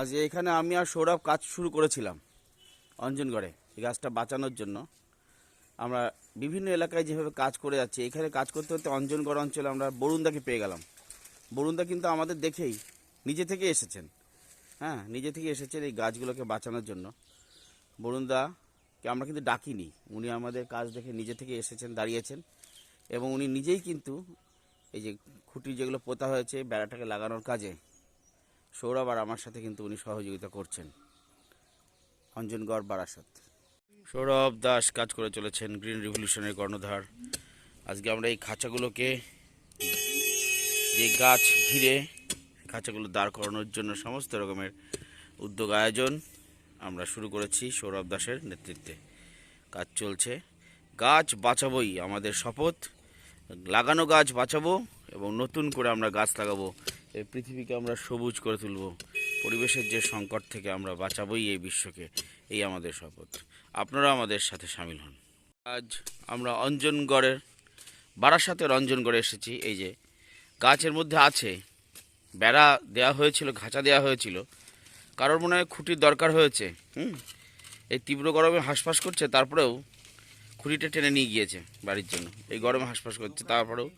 আজ এখানে আমি আর সৌরভ কাজ শুরু করেছিলাম অঞ্জনগড়ে এই গাছটা বাঁচানোর জন্য। আমরা বিভিন্ন এলাকায় যেভাবে কাজ করে যাচ্ছি, এখানে কাজ করতে করতে অঞ্জনগড় অঞ্চলে আমরা বরুণদাকে পেয়ে গেলাম। বরুণদা কিন্তু আমাদের দেখেই, নিজে থেকে এসেছেন। হ্যাঁ নিজে থেকে এসেছেন এই গাছগুলোকে বাঁচানোর জন্য। বরুণদাকে আমরা কিন্তু ডাকিনি, উনি আমাদের কাজ দেখে নিজে থেকে এসেছেন, দাঁড়িয়েছেন। এবং উনি নিজেই কিন্তু এই যে খুঁটি যেগুলো পোতা হয়েছে, বেড়াটাকে লাগানোর কাজে সৌরভ আর আমার সাথে কিন্তু উনি সহযোগিতা করছেন। অঞ্জনগড় বারাসাত। সৌরভ দাস কাজ করে চলেছেন গ্রিন রিভলিউশনের কর্ণধার। আজকে আমরা এই খাঁচাগুলোকে, যে গাছ ঘিরে খাঁচাগুলো দাঁড় করানোর জন্য সমস্ত রকমের উদ্যোগ আয়োজন আমরা শুরু করেছি সৌরভ দাসের নেতৃত্বে। কাজ চলছে। গাছ বাঁচাবোই আমাদের শপথ। লাগানো গাছ বাঁচাবো এবং নতুন করে আমরা গাছ লাগাবো এই পৃথিবীকে আমরা সবুজ করে তুলব। পরিবেশের যে সংকট থেকে আমরা বাঁচাবোই এই বিশ্বকে। এই আমাদের শপথ। আপনারা আমাদের সাথে সামিল হন। আজ আমরা অঞ্জনগড়ের, বারাসাতের অঞ্জনগড়ে এসেছি। এই যে গাছের মধ্যে আছে, বেড়া দেওয়া হয়েছিল, ঘাঁচা দেওয়া হয়েছিল। কারোর মনে হয় খুঁটির দরকার হয়েছে, হুম? এই তীব্র গরমে হাঁসফাঁস করছে, তারপরেও খুঁটিটা টেনে নিয়ে গিয়েছে বাড়ির জন্য। এই গরমে হাঁসফাঁস করছে, তারপরেও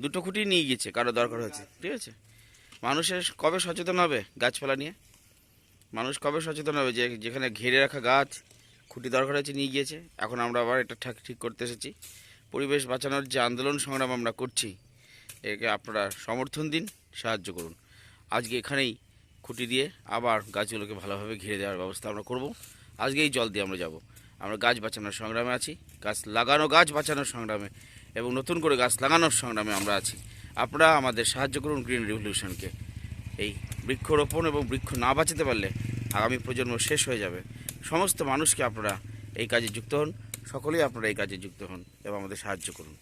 দুটো খুঁটি নিয়ে গিয়েছে, কারও দরকার হয়েছে। ঠিক আছে? মানুষের কবে সচেতন হবে গাছপালা নিয়ে? মানুষ কবে সচেতন হবে যে যেখানে ঘিরে রাখা গাছ, খুঁটি দরকার হয়েছে নিয়ে গিয়েছে? এখন আমরা আবার এটা ঠাক, ঠিক করতে এসেছি। পরিবেশ বাঁচানোর যে আন্দোলন সংগ্রাম আমরা করছি, একে আপনারা সমর্থন দিন, সাহায্য করুন। আজকে এখানেই খুঁটি দিয়ে আবার গাছগুলোকে ভালোভাবে ঘিরে দেওয়ার ব্যবস্থা আমরা করব। আজকেই জল দিয়ে আমরা যাব। আমরা গাছ বাঁচানোর সংগ্রামে আছি, গাছ লাগানো, গাছ বাঁচানোর সংগ্রামে এবং নতুন করে গাছ লাগানোর সংগ্রামে আমরা আছি। আপনারা আমাদের সাহায্য করুন গ্রিন রিভলিউশনকে এই বৃক্ষরোপণ এবং বৃক্ষ না বাঁচাতে পারলে আগামী প্রজন্ম শেষ হয়ে যাবে। সমস্ত মানুষকে আপনারা এই কাজে যুক্ত হন। সকলেই আপনারা এই কাজে যুক্ত হন এবং আমাদের সাহায্য করুন।